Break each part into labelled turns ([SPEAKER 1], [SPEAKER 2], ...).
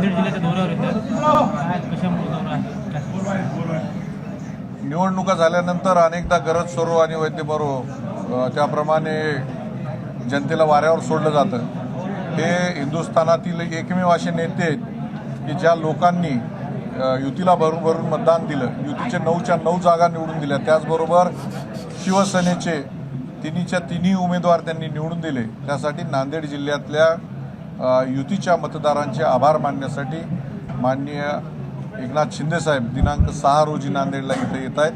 [SPEAKER 1] नांदेड जिल्ह्याच्या दौऱ्यावर येतात. कशामुळे दौरा आहे?
[SPEAKER 2] निवडणुका झाल्यानंतर अनेकदा गरज सरो आणि वैद्य बरो त्याप्रमाणे जनतेला वाऱ्यावर सोडलं जातं. हे हिंदुस्थानातील एकमेव असे नेते आहेत की ज्या लोकांनी युतीला भरून भरून मतदान दिलं. युतीचे नऊच्या नऊ जागा निवडून दिल्या. त्याचबरोबर शिवसेनेचे तिन्हीच्या तिन्ही उमेदवार त्यांनी निवडून दिले. त्यासाठी नांदेड जिल्ह्यातल्या युतीच्या मतदारांचे आभार मानण्यासाठी माननीय एकनाथ शिंदेसाहेब दिनांक सहा रोजी नांदेडला इथे येत आहेत.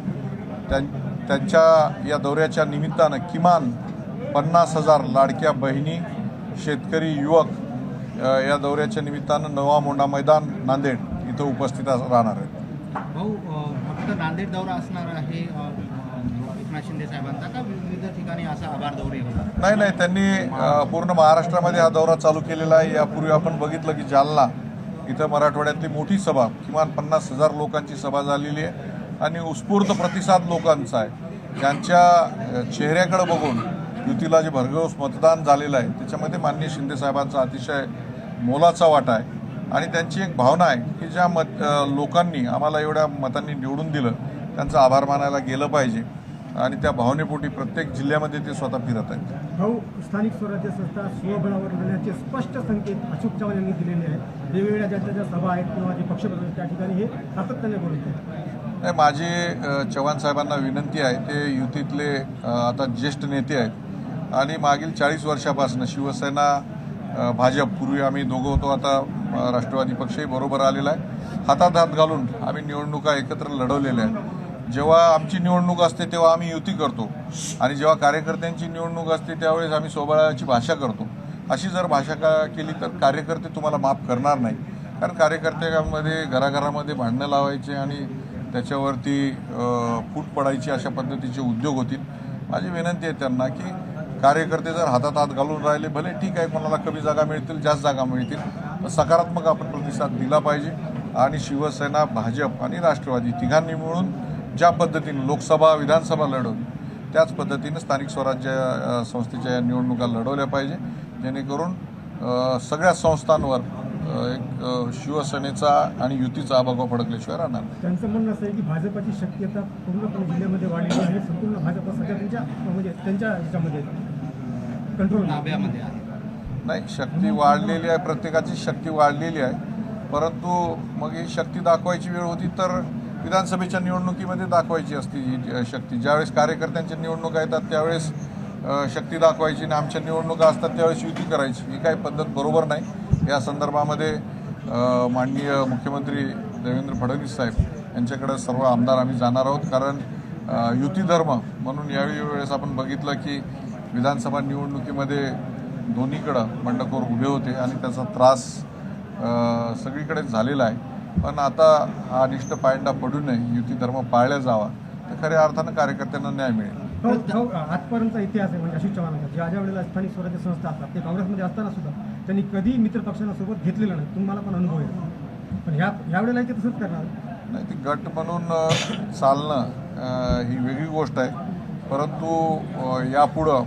[SPEAKER 2] त्यां त्यांच्या या दौऱ्याच्या निमित्तानं किमान पन्नास हजार लाडक्या बहिणी शेतकरी युवक या दौऱ्याच्या निमित्तानं नवा मोंडा मैदान नांदेड इथं उपस्थित राहणार आहेत.
[SPEAKER 3] भाऊ फक्त नांदेड दौरा असणार आहे. एकनाथ शिंदे साहेबांचा का विविध ठिकाणी असा आभार दौरे
[SPEAKER 2] नाही नाही त्यांनी पूर्ण महाराष्ट्रामध्ये हा दौरा चालू केलेला आहे. यापूर्वी आपण बघितलं की जालना इथं मराठवाड्यातली मोठी सभा किमान पन्नास हजार लोकांची सभा झालेली आहे आणि उत्स्फूर्त प्रतिसाद लोकांचा आहे. त्यांच्या चेहऱ्याकडे बघून युतीला जे भरघोस मतदान झालेलं आहे त्याच्यामध्ये माननीय शिंदेसाहेबांचा अतिशय मोलाचा वाटा आहे. आणि त्यांची एक भावना आहे की ज्या मत लोकांनी आम्हाला एवढ्या मतांनी निवडून दिलं त्यांचा आभार मानायला गेलं पाहिजे. आणि त्या भावनेपोटी प्रत्येक जिल्ह्यामध्ये ते स्वतः फिरत आहेत.
[SPEAKER 4] भाऊ स्थानिक स्वराज्य संस्था स्वबळावर लढण्याचे स्पष्ट संकेत अशोक चव्हाण यांनी दिलेले आहेत. वेगवेगळ्या ज्यांच्या ज्या सभा आहेत किंवा जे पक्षप्रमुख त्या ठिकाणी हे सातत्याने बोलत आहेत.
[SPEAKER 2] नाही माझी चव्हाण साहेबांना विनंती आहे ते युतीतले आता ज्येष्ठ नेते आहेत. आणि मागील चाळीस वर्षापासून शिवसेना भाजप पूर्वी आम्ही दोघं होतो आता राष्ट्रवादी पक्षही बरोबर आलेला आहे. हातात हात घालून आम्ही निवडणुका एकत्र लढवलेल्या आहेत. जेव्हा आमची निवडणूक असते तेव्हा आम्ही युती करतो. आणि जेव्हा कार्यकर्त्यांची निवडणूक असते त्यावेळेस आम्ही सोबळाची भाषा करतो. अशी जर भाषा का केली तर कार्यकर्ते तुम्हाला माफ करणार नाही. कारण कार्यकर्त्यांमध्ये घराघरामध्ये भांडणं लावायचे आणि त्याच्यावरती फूट पडायची अशा पद्धतीचे उद्योग होतील. माझी विनंती आहे त्यांना की कार्यकर्ते जर हातात हात घालून राहिले भले ठीक आहे कोणाला कमी जागा मिळतील जास्त जागा मिळतील पण सकारात्मक आपण प्रतिसाद दिला पाहिजे. आणि शिवसेना भाजप आणि राष्ट्रवादी तिघांनी मिळून ज्या पद्धतीने लोकसभा विधानसभा लढवली त्याच पद्धतीने स्थानिक स्वराज्य संस्थेच्या या निवडणुका लढवल्या पाहिजे. जेणेकरून सगळ्या संस्थांवर एक शिवसेनेचा आणि युतीचा आबागा फडकल्याशिवाय राहणार नाही.
[SPEAKER 4] त्यांचं म्हणणं असं आहे की भाजपाची शक्यता पूर्णपणे जिल्ह्यामध्ये वाढलेली आहे. संपूर्ण भाजप सध्या त्यांच्या म्हणजे त्यांच्या ह्याच्यामध्ये कंट्रोल
[SPEAKER 2] नाही शक्ती वाढलेली आहे. प्रत्येकाची शक्ती वाढलेली आहे. परंतु मग ही शक्ती दाखवायची वेळ होती तर विधानसभेच्या निवडणुकीमध्ये दाखवायची असती ही शक्ती. ज्यावेळेस कार्यकर्त्यांच्या निवडणुका येतात त्यावेळेस शक्ती दाखवायची आणि आमच्या निवडणुका असतात त्यावेळेस युती करायची. ही काही पद्धत बरोबर नाही. या संदर्भामध्ये माननीय मुख्यमंत्री देवेंद्र फडणवीस साहेब यांच्याकडे सर्व आमदार आम्ही जाणार आहोत. कारण युती धर्म म्हणून यावेळी वेळेस आपण बघितलं की विधानसभा निवडणुकीमध्ये दोन्हीकडं बंडखोर उभे होते आणि त्याचा त्रास सगळीकडेच झालेला आहे. पण आता हा अनिष्ट पायंडा पडू नये युती धर्म पाळला जावा तर खऱ्या अर्थानं कार्यकर्त्यांना न्याय मिळेल.
[SPEAKER 4] भाऊ भाऊ आजपर्यंतचा इतिहास आहे म्हणजे अशोक चव्हाणांचा ज्या ज्या वेळेला स्थानिक स्वराज्य संस्था असतात ते काँग्रेसमध्ये असताना सुद्धा त्यांनी कधी मित्र पक्षांना सोबत घेतलेलं नाही. तुम्हाला पण अनुभव आहे. पण ह्या ह्या वेळेला ते तसंच करणार?
[SPEAKER 2] नाही ती गट म्हणून चालणं ही वेगळी गोष्ट आहे. परंतु यापुढं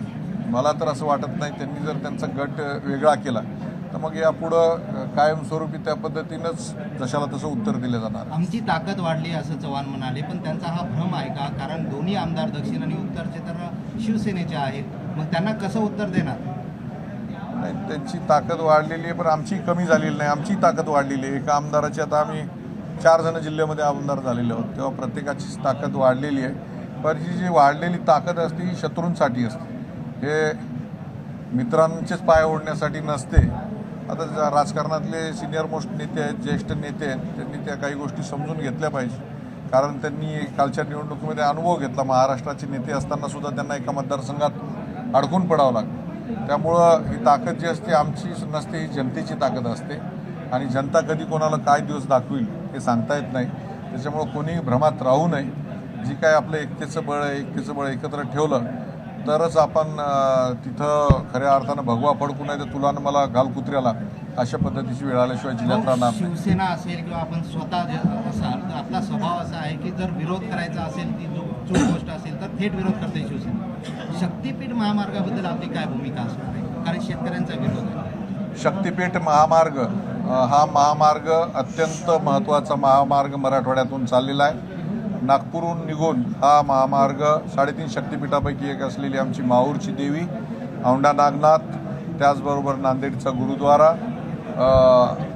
[SPEAKER 2] मला तर असं वाटत नाही त्यांनी जर त्यांचा गट वेगळा केला. तर मग यापुढं कायमस्वरूपी त्या पद्धतीनंच जशाला तसं उत्तर दिलं जाणार.
[SPEAKER 3] आमची ताकद वाढली असं चव्हाण म्हणाले पण त्यांचा हा भ्रम आहे का? कारण दोन्ही आमदार दक्षिण आणि उत्तरचे तर शिवसेनेचे आहेत. मग त्यांना कसं उत्तर देणार?
[SPEAKER 2] नाही त्यांची ताकद वाढलेली आहे पण आमची कमी झालेली नाही. आमची ताकद वाढलेली आहे. एका आमदाराची आता आम्ही चार जण जिल्ह्यामध्ये आमदार झालेले आहोत. तेव्हा प्रत्येकाचीच ताकद वाढलेली आहे. पण ही जी वाढलेली ताकद असते ही शत्रूंसाठी असते. हे मित्रांचेच पाय ओढण्यासाठी नसते. आता ज्या राजकारणातले सिनियर मोस्ट नेते आहेत ज्येष्ठ नेते आहेत त्यांनी त्या काही गोष्टी समजून घेतल्या पाहिजे. कारण त्यांनी कालच्या निवडणुकीमध्ये अनुभव घेतला. महाराष्ट्राचे नेते असताना सुद्धा त्यांना एका मतदारसंघात अडकून पडावं लागतं. त्यामुळं ही ताकद जी असते आमची नसते ही जनतेची ताकद असते. आणि जनता कधी कोणाला काय दिवस दाखवील हे सांगता येत नाही. त्याच्यामुळं कोणीही भ्रमात राहू नये. जी काय आपलं एकतेचं बळ आहे एकतेचं बळ एकत्र ठेवलं तरच आपण तिथं खऱ्या अर्थानं भगवा फडकू नाही तर तुला मला घाल कुत्र्याला अशा पद्धतीची वेळ आल्याशिवाय जिल्ह्यात राहणार
[SPEAKER 3] शिवसेना असेल किंवा आपण स्वतः असाल तर आपला स्वभाव असा आहे की जर विरोध करायचा असेल ती जो चूक गोष्ट असेल तर थेट विरोध करते शिवसेना. शक्तीपीठ महामार्गाबद्दल आपली काय भूमिका असणार आहे? कारण शेतकऱ्यांचा विरोध आहे.
[SPEAKER 2] शक्तीपीठ महामार्ग हा महामार्ग अत्यंत महत्त्वाचा महामार्ग मराठवाड्यातून चाललेला आहे. नागपूरहून निघून हा महामार्ग साडेतीन शक्तिपीठापैकी एक असलेली आमची माहूरची देवी औंढा नागनाथ त्याचबरोबर नांदेडचा गुरुद्वारा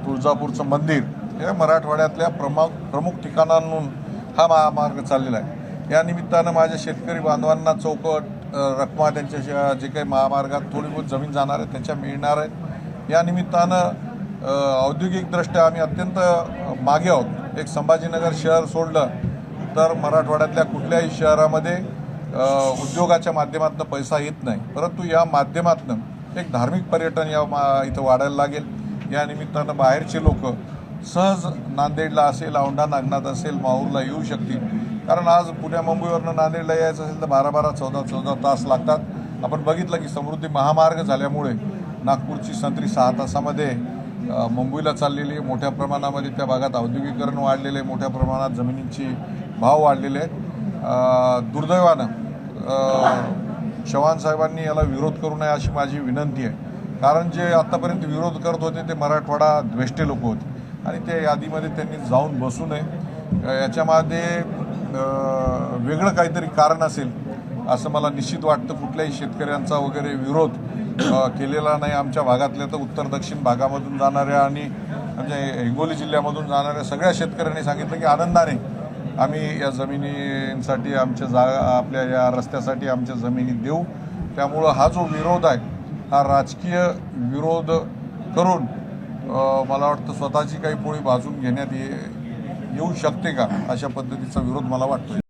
[SPEAKER 2] तुळजापूरचं मंदिर हे मराठवाड्यातल्या प्रमुख प्रमुख ठिकाणांहून हा महामार्ग चाललेला आहे. या निमित्तानं माझ्या शेतकरी बांधवांना चौकट रकमा त्यांच्या जे काही महामार्गात थोडी बहुत जमीन जाणार आहे त्याच्या मिळणार आहेत या निमित्तानं औद्योगिकदृष्ट्या आम्ही अत्यंत मागे आहोत. एक संभाजीनगर शहर सोडलं तर मराठवाड्यातल्या कुठल्याही शहरामध्ये उद्योगाच्या माध्यमातून पैसा येत नाही. परंतु या माध्यमातून एक धार्मिक पर्यटन या मा इथं वाढायला लागेल. या निमित्तानं बाहेरचे लोक सहज नांदेडला असेल औंढा नागनाथ असेल माहूरला येऊ शकतील. कारण आज पुण्या मुंबईवरनं नांदेडला यायचं असेल तर बारा बारा चौदा चौदा तास लागतात. आपण बघितलं की समृद्धी महामार्ग झाल्यामुळे नागपूरची संत्री सहा तासामध्ये मुंबईला चाललेली आहे. मोठ्या प्रमाणामध्ये त्या भागात औद्योगिकरण वाढलेलं आहे. मोठ्या प्रमाणात जमिनींची भाव वाढलेले आहेत. दुर्दैवानं चव्हाण साहेबांनी याला विरोध करू नये अशी माझी विनंती आहे. कारण जे आत्तापर्यंत विरोध करत होते ते मराठवाडा द्वेष्टे लोक होते. आणि त्या यादीमध्ये त्यांनी जाऊन बसू नये. याच्यामध्ये वेगळं काहीतरी कारण असेल असं मला निश्चित वाटतं. कुठल्याही शेतकऱ्यांचा वगैरे विरोध केलेला नाही. आमच्या भागातल्या तर उत्तर दक्षिण भागामधून जाणाऱ्या आणि आमच्या हिंगोली जिल्ह्यामधून जाणाऱ्या सगळ्या शेतकऱ्यांनी सांगितलं की आनंदाने आम्ही या जमिनींसाठी आमच्या जागा आपल्या या रस्त्यासाठी आमच्या जमिनी देऊ. त्यामुळं हा जो विरोध आहे हा राजकीय विरोध करून मला वाटतं स्वतःची काही पोळी भाजून घेण्यात ये येऊ शकते का? अशा पद्धतीचा विरोध मला वाटतो